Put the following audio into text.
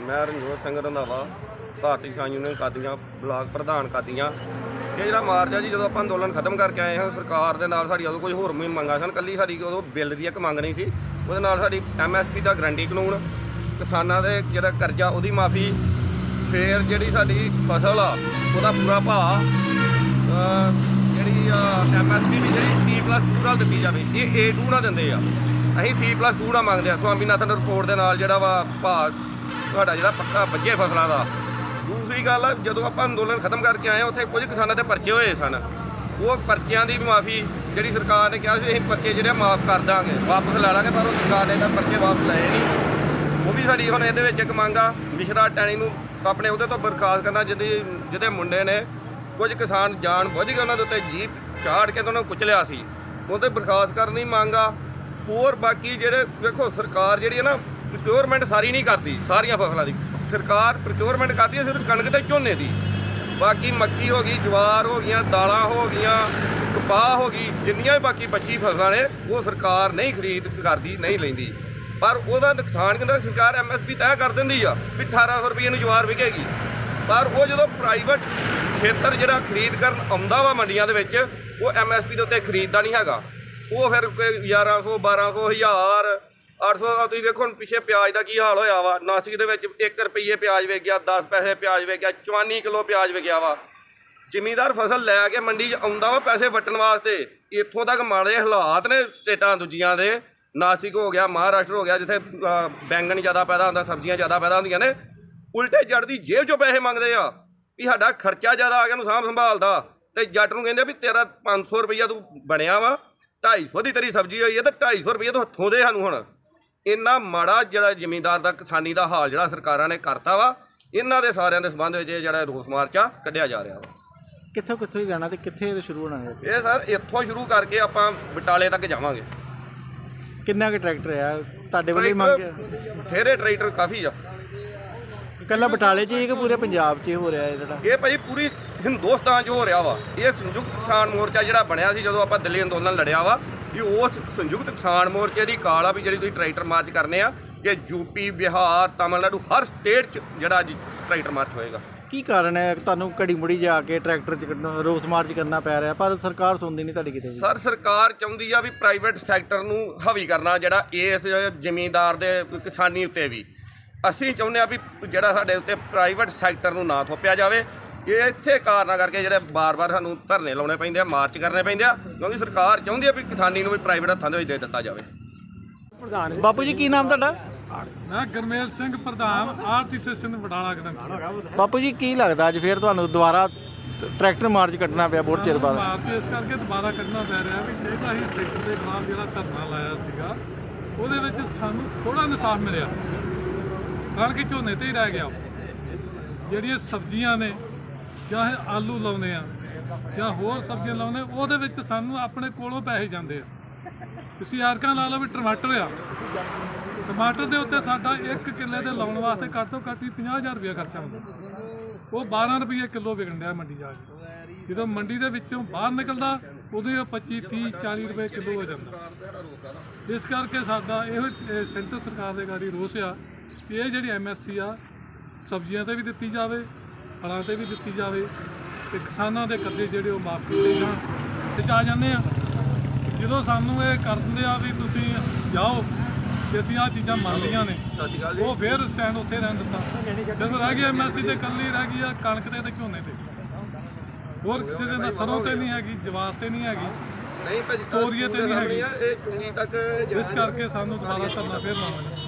ਮੈਂ ਰਣਜੋਤ ਸਿੰਘ ਰੰਧਾਵਾ, ਭਾਰਤੀ ਕਿਸਾਨ ਯੂਨੀਅਨ ਕਾਦੀਆਂ, ਬਲਾਕ ਪ੍ਰਧਾਨ ਕਾਦੀਆਂ। ਇਹ ਜਿਹੜਾ ਮਾਰਚ ਆ ਜੀ, ਜਦੋਂ ਆਪਾਂ ਅੰਦੋਲਨ ਖਤਮ ਕਰਕੇ ਆਏ ਹਾਂ, ਸਰਕਾਰ ਦੇ ਨਾਲ ਸਾਡੀ ਉਦੋਂ ਕੁਝ ਹੋਰ ਵੀ ਮੰਗਾਂ ਸਨ। ਕੱਲੀ ਸਾਡੀ ਉਦੋਂ ਬਿੱਲ ਦੀ ਇੱਕ ਮੰਗ ਨਹੀਂ ਸੀ। ਉਹਦੇ ਨਾਲ ਸਾਡੀ ਐਮਐਸਪੀ ਦਾ ਗਰੰਟੀ ਕਾਨੂੰਨ, ਕਿਸਾਨਾਂ ਦੇ ਜਿਹੜਾ ਕਰਜ਼ਾ, ਉਹਦੀ ਮਾਫੀ, ਫੇਰ ਜਿਹੜੀ ਸਾਡੀ ਫਸਲ ਆ, ਉਹਦਾ ਪੂਰਾ ਭਾਅ, ਅਹ, ਜਿਹੜੀ ਐਮਐਸਪੀ ਵੀ ਜਿਹੜੀ ਸੀ ਪਲੱਸ ਟੂ ਨਾਲ ਦਿੱਤੀ ਜਾਵੇ, ਇਹ ਏ ਟੂ ਨਾ ਦਿੰਦੇ ਆ। ਅਸੀਂ ਸੀ ਪਲੱਸ ਟੂ ਨਾਲ ਮੰਗਦੇ ਆ। ਸਵਾਮੀਨਾਥਨ ਰਿਪੋਰਟ ਦੇ ਨਾਲ ਜਿਹੜਾ ਵਾ ਭਾਅ ਤੁਹਾਡਾ ਜਿਹੜਾ ਪੱਕਾ ਵੱਜੇ ਫਸਲਾਂ ਦਾ। ਦੂਸਰੀ ਗੱਲ, ਜਦੋਂ ਆਪਾਂ ਅੰਦੋਲਨ ਖਤਮ ਕਰਕੇ ਆਏ ਆ ਉੱਥੇ ਕੁਝ ਕਿਸਾਨਾਂ ਦੇ ਪਰਚੇ ਹੋਏ ਸਨ। ਉਹ ਪਰਚਿਆਂ ਦੀ ਮਾਫੀ ਜਿਹੜੀ ਸਰਕਾਰ ਨੇ ਕਿਹਾ ਸੀ, ਅਸੀਂ ਪਰਚੇ ਜਿਹੜੇ ਮਾਫ ਕਰ ਦਾਂਗੇ। ਵਾਪਸ ਲੈ ਲਾਂਗੇ, ਪਰ ਉਹ ਸਰਕਾਰ ਨੇ ਤਾਂ ਪਰਚੇ ਵਾਪਸ ਲਏ ਨਹੀਂ। ਉਹ ਵੀ ਸਾਡੀ ਹੁਣ ਇਹਦੇ ਵਿੱਚ ਇੱਕ ਮੰਗ ਆ, ਮਿਸ਼ਰਾ ਟੈਣੀ ਨੂੰ ਆਪਣੇ ਉਹਦੇ ਤੋਂ ਬਰਖਾਸਤ ਕਰਨਾ, ਜਿਹਦੇ ਜਿਹਦੇ ਮੁੰਡੇ ਨੇ ਕੁਝ ਕਿਸਾਨ ਜਾਣ ਬੁੱਝ ਕੇ ਉਹਨਾਂ ਦੇ ਉੱਤੇ ਜੀਪ ਚਾੜ ਕੇ ਤੇ ਉਹਨਾਂ ਨੂੰ ਕੁਚਲਿਆ ਸੀ। ਉਹਦੇ ਬਰਖਾਸਤ ਕਰਨੀ ਮੰਗ ਆ। ਹੋਰ ਬਾਕੀ ਜਿਹੜੇ, ਵੇਖੋ, ਸਰਕਾਰ ਜਿਹੜੀ ਹੈ ਨਾ ਪ੍ਰੋਕਿਉਰਮੈਂਟ ਸਾਰੀ ਨਹੀਂ ਕਰਦੀ, ਸਾਰੀਆਂ ਫਸਲਾਂ ਦੀ। ਸਰਕਾਰ ਪ੍ਰੋਕਿਉਰਮੈਂਟ ਕਰਦੀ ਹੈ, ਸਿਰਫ ਕਣਕ ਤੇ ਝੋਨੇ ਦੀ। ਬਾਕੀ ਮੱਕੀ ਹੋ ਗਈ, ਜਵਾਰ ਹੋ ਗਈਆਂ, ਦਾਲਾਂ ਹੋ ਗਈਆਂ, ਕਪਾਹ ਹੋ ਗਈ, ਜਿੰਨੀਆਂ ਵੀ ਬਾਕੀ 25 ਫਸਲਾਂ ਨੇ, ਉਹ ਸਰਕਾਰ ਨਹੀਂ ਖਰੀਦ ਕਰਦੀ, ਨਹੀਂ ਲੈਂਦੀ। ਪਰ ਉਹਦਾ ਨੁਕਸਾਨ ਕਿੰਨਾ ਸਰਕਾਰ ਐਮਐਸਪੀ ਤੈਅ ਕਰ ਦਿੰਦੀ ਆ ਵੀ 1800 ਰੁਪਏ ਨੂੰ ਜਵਾਰ ਵਿਕੇਗੀ। ਪਰ ਉਹ ਜਦੋਂ ਪ੍ਰਾਈਵੇਟ ਖੇਤਰ ਜਿਹੜਾ ਖਰੀਦ ਕਰਨ ਆਉਂਦਾ ਵਾ ਮੰਡੀਆਂ ਦੇ ਵਿੱਚ, ਉਹ ਐਮਐਸਪੀ ਦੇ ਉੱਤੇ ਖਰੀਦਦਾ ਨਹੀਂ ਹੈਗਾ। ਉਹ ਫਿਰ ਕੋਈ 1100 1200 1000 800 ਦਾ ਤੁਸੀਂ ਵੇਖੋ ਹੁਣ ਪਿੱਛੇ ਪਿਆਜ਼ ਦਾ ਕੀ ਹਾਲ ਹੋਇਆ ਵਾ। ਨਾਸਿਕ ਦੇ ਵਿੱਚ 1 ਰੁਪਏ ਪਿਆਜ਼ ਵਿਕ ਗਿਆ 10 ਪੈਸੇ ਪਿਆਜ਼ ਵਿਕ ਗਿਆ 54 ਕਿਲੋ ਪਿਆਜ਼ ਵਿਕਿਆ ਵਾ। ਜ਼ਿਮੀਦਾਰ ਫਸਲ ਲੈ ਕੇ ਮੰਡੀ 'ਚ ਆਉਂਦਾ ਵਾ ਪੈਸੇ ਵਟਣ ਵਾਸਤੇ। ਇੱਥੋਂ ਤੱਕ ਮਾੜੇ ਹਾਲਾਤ ਨੇ ਸਟੇਟਾਂ ਦੂਜੀਆਂ ਦੇ। ਨਾਸਿਕ ਹੋ ਗਿਆ, ਮਹਾਰਾਸ਼ਟਰ ਹੋ ਗਿਆ, ਜਿੱਥੇ ਬੈਂਗਣ ਜ਼ਿਆਦਾ ਪੈਦਾ ਹੁੰਦਾ, ਸਬਜ਼ੀਆਂ ਜ਼ਿਆਦਾ ਪੈਦਾ ਹੁੰਦੀਆਂ ਨੇ। ਉਲਟੇ ਜੱਟ ਦੀ ਜੇਬ 'ਚੋਂ ਪੈਸੇ ਮੰਗਦੇ ਆ ਵੀ ਸਾਡਾ ਖਰਚਾ ਜ਼ਿਆਦਾ ਆ ਗਿਆ ਨੂੰ ਸਾਂਭ ਸੰਭਾਲਦਾ ਤੇ ਜੱਟ ਨੂੰ ਕਹਿੰਦੇ ਵੀ ਤੇਰਾ 500 ਰੁਪਈਆ ਤੂੰ ਬਣਿਆ ਵਾ 250 ਦੀ ਤੇਰੀ ਸਬਜ਼ੀ ਹੋਈ ਹੈ ਤੇ 250 ਰੁਪਈਆ ਤੋਂ ਹੱਥੋਂ ਦੇ ਸਾਨੂੰ ਹੁਣ। ਇੰਨਾ ਮਾੜਾ ਜਿਹੜਾ ਜ਼ਿਮੀਂਦਾਰ ਦਾ ਕਿਸਾਨੀ ਦਾ ਹਾਲ ਜਿਹੜਾ ਸਰਕਾਰਾਂ ਨੇ ਕਰਤਾ ਵਾ ਇਹਨਾਂ ਦੇ ਸਾਰਿਆਂ ਦੇ ਸੰਬੰਧ ਵਿੱਚ ਇਹ ਜਿਹੜਾ ਰੋਸ ਮਾਰਚ ਕੱਢਿਆ ਜਾ ਰਿਹਾ ਵਾ। ਕਿੱਥੋਂ ਕਿੱਥੋਂ ਹੀ ਜਾਣਾ ਤੇ ਕਿੱਥੇ ਇਹ ਸ਼ੁਰੂ ਹੋਣਾ ਹੈ ਇਹ ਸਰ ਇੱਥੋਂ ਸ਼ੁਰੂ ਕਰਕੇ ਆਪਾਂ ਬਟਾਲੇ ਤੱਕ ਜਾਵਾਂਗੇ। ਕਿੰਨਾ ਕੁ ਟਰੈਕਟਰ ਆ? ਤੁਹਾਡੇ ਵੱਲੋਂ ਹੀ ਮੰਗ ਥੇਰੇ ਟਰੈਕਟਰ ਕਾਫੀ ਆ। ਕੱਲਾ ਬਟਾਲੇ 'ਚ ਹੀ ਕਿ ਪੂਰੇ ਪੰਜਾਬ 'ਚ ਹੀ ਰਿਹਾ ਹੈ ਜਿਹੜਾ? ਇਹ ਭਾਜੀ ਪੂਰੀ ਹਿੰਦੁਸਤਾਨ 'ਚ ਹੋ ਰਿਹਾ ਵਾ। ਇਹ ਸੰਯੁਕਤ ਕਿਸਾਨ ਮੋਰਚਾ ਜਿਹੜਾ ਬਣਿਆ ਸੀ ਜਦੋਂ ਆਪਾਂ ਦਿੱਲੀ ਅੰਦੋਲਨ ਲੜਿਆ ਵਾ ਇਹ ਉਸ ਸੰਯੁਕਤ ਕਿਸਾਨ ਮੋਰਚੇ ਦੀ ਕਾਲ ਆ ਵੀ ਜਿਹੜੀ ਤੁਸੀਂ ਟਰੈਕਟਰ ਮਾਰਚ ਕਰਨੇ ਆ ਕਿ ਯੂਪੀ ਬਿਹਾਰ ਤਾਮਿਲਨਾਡੂ ਹਰ ਸਟੇਟ 'ਚ ਜਿਹੜਾ ਅੱਜ ਟਰੈਕਟਰ ਮਾਰਚ ਹੋਏਗਾ। ਕੀ ਕਾਰਨ ਹੈ? ਕਿ ਤੁਹਾਨੂੰ ਘੜੀ ਮੁੜੀ ਜਾ ਕੇ ਟਰੈਕਟਰ 'ਚ ਰੋਸ ਮਾਰਚ ਕਰਨਾ ਪੈ ਰਿਹਾ ਪਰ ਸਰਕਾਰ ਸੁਣਦੀ ਨਹੀਂ ਤੁਹਾਡੀ ਕਿਤੇ ਵੀ। ਸਰ ਸਰਕਾਰ ਚਾਹੁੰਦੀ ਆ ਵੀ ਪ੍ਰਾਈਵੇਟ ਸੈਕਟਰ ਨੂੰ ਹਾਵੀ ਕਰਨਾ ਜਿਹੜਾ ਇਸ ਜ਼ਮੀਂਦਾਰ ਦੇ ਕਿਸਾਨੀ ਉੱਤੇ ਵੀ। ਅਸੀਂ ਚਾਹੁੰਦੇ ਆ ਵੀ ਜਿਹੜਾ ਸਾਡੇ ਉੱਤੇ ਪ੍ਰਾਈਵੇਟ ਸੈਕਟਰ ਨੂੰ ਨਾ ਥੋਪਿਆ ਜਾਵੇ ਇਹ ਇਸੇ ਕਾਰਨਾਂ ਕਰਕੇ ਜਿਹੜੇ ਬਾਰ-ਬਾਰ ਸਾਨੂੰ ਧਰਨੇ ਲਾਉਣੇ ਪੈਂਦੇ ਆ ਮਾਰਚ ਕਰਨੇ ਪੈਂਦੇ ਆ ਕਿਉਂਕਿ ਸਰਕਾਰ ਚਾਹੁੰਦੀ ਆ ਵੀ ਕਿਸਾਨੀ ਨੂੰ ਵੀ ਪ੍ਰਾਈਵੇਟ ਹੱਥਾਂ ਦੇ ਵਿੱਚ ਦੇ ਦਿੱਤਾ ਜਾਵੇ। ਬਾਪੂ ਜੀ ਕੀ ਨਾਮ ਤੁਹਾਡਾ? ਮੈਂ ਗਰਮੇਲ ਸਿੰਘ ਪ੍ਰਧਾਨ ਆਰਤੀ ਸੈਸ਼ਨ ਵਡਾਲਾ ਗ੍ਰੰਥੀ ਬਾਪੂ ਜੀ ਕੀ ਲੱਗਦਾ ਅੱਜ ਫੇਰ ਤੁਹਾਨੂੰ ਦੁਬਾਰਾ ਟਰੈਕਟਰ ਮਾਰਚ ਕੱਢਣਾ ਪਿਆ ਬਹੁਤ ਚਿਰ ਬਾਅਦ? ਭਾਰਤੀ ਇਸ ਕਰਕੇ ਦੁਬਾਰਾ ਕੱਢਣਾ ਪੈ ਰਿਹਾ ਵੀ ਜਿਹੜਾ ਹੀ ਸੈਕਟਰ ਦੇ ਖਿਲਾਫ ਜਿਹੜਾ ਧਰਨਾ ਲਾਇਆ ਸੀਗਾ ਉਹਦੇ ਵਿੱਚ ਸਾਨੂੰ ਥੋੜਾ ਇਨਸਾਫ ਮਿਲਿਆ। ਕਣਕ ਝੋਨੇ ਤੇ ਹੀ ਰਹਿ ਗਿਆ। ਜਿਹੜੀਆਂ ਸਬਜ਼ੀਆਂ ਨੇ ਜਾਂ ਇਹ ਆਲੂ ਲਾਉਂਦੇ ਆ, ਜਾਂ ਹੋਰ ਸਬਜ਼ੀਆਂ ਲਾਉਂਦੇ ਉਹਦੇ ਵਿੱਚ ਸਾਨੂੰ ਆਪਣੇ ਕੋਲੋਂ ਪੈਸੇ ਜਾਂਦੇ ਆ। ਤੁਸੀਂ ਯਾਰਕਾਂ ਲਾ ਲਓ ਵੀ ਟਮਾਟਰ ਆ। ਟਮਾਟਰ ਦੇ ਉੱਤੇ ਸਾਡਾ 1 ਕਿੱਲੇ ਦੇ ਲਾਉਣ ਵਾਸਤੇ ਘੱਟ ਤੋਂ ਘੱਟ ਹੀ 50000 ਰੁਪਏ ਖਰਚਾ ਹੁੰਦਾ। ਉਹ 12 ਰੁਪਏ ਕਿਲੋ ਵਿਕਣ ਡਿਆ ਮੰਡੀ ਜਾ ਕੇ। ਜਦੋਂ ਮੰਡੀ ਦੇ ਵਿੱਚੋਂ ਬਾਹਰ ਨਿਕਲਦਾ, ਉਦੋਂ ਹੀ ਉਹ 25 30 40 ਰੁਪਏ ਕਿਲੋ ਹੋ ਜਾਂਦਾ। ਇਸ ਕਰਕੇ ਸਾਡਾ ਇਹੋ ਇਹ ਸੈਂਟਰ ਸਰਕਾਰ ਦੇ ਗਾੜੀ ਰੋਸ ਆ ਕਿ ਇਹ ਜਿਹੜੀ ਐਮਐਸਸੀ ਆ, ਸਬਜ਼ੀਆਂ ਤੇ ਵੀ ਦਿੱਤੀ ਜਾਵੇ ਫਲਾਂ ਤੇ ਵੀ ਦਿੱਤੀ ਜਾਵੇ ਤੇ ਕਿਸਾਨਾਂ ਦੇ ਕਰਜ਼ੇ ਜਿਹੜੇ ਉਹ ਮਾਫ ਕੀਤੇ ਜਾਣ। ਤੇ ਆ ਜਾਂਦੇ ਆ ਜਦੋਂ ਸਾਨੂੰ ਇਹ ਕਰ ਦਿੰਦੇ ਆ ਵੀ ਤੁਸੀਂ ਜਾਓ ਤੇ ਅਸੀਂ ਆ ਚੀਜ਼ਾਂ ਮੰਨ ਲਈਆਂ ਨੇ ਉਹ ਫਿਰ ਸਟੈਂਡ ਉੱਥੇ ਰਹਿਣ ਦਿੱਤਾ। ਜਦੋਂ ਰਹਿ ਗਈ ਐਮਐਸਸੀ ਤੇ ਕੱਲੀ ਰਹਿ ਗਈ ਆ ਕਣਕ ਤੇ ਤੇ ਝੋਨੇ ਤੇ। ਹੋਰ ਕਿਸੇ ਦੇ ਨਾ ਸਰੋਂ ਤੇ ਨਹੀਂ ਹੈਗੀ ਜਵਾਰ ਤੇ ਨਹੀਂ ਹੈਗੀ ਨਹੀਂ ਭਾਜੀ ਤੋਰੀਏ ਤੇ ਨਹੀਂ ਹੈਗੀ। ਇਹ ਚੁੰਗੀ ਤੱਕ ਇਸ ਕਰਕੇ ਸਾਨੂੰ ਦੁਬਾਰਾ ਧਰਨਾ ਫੇਰ ਲਾਉਣਾ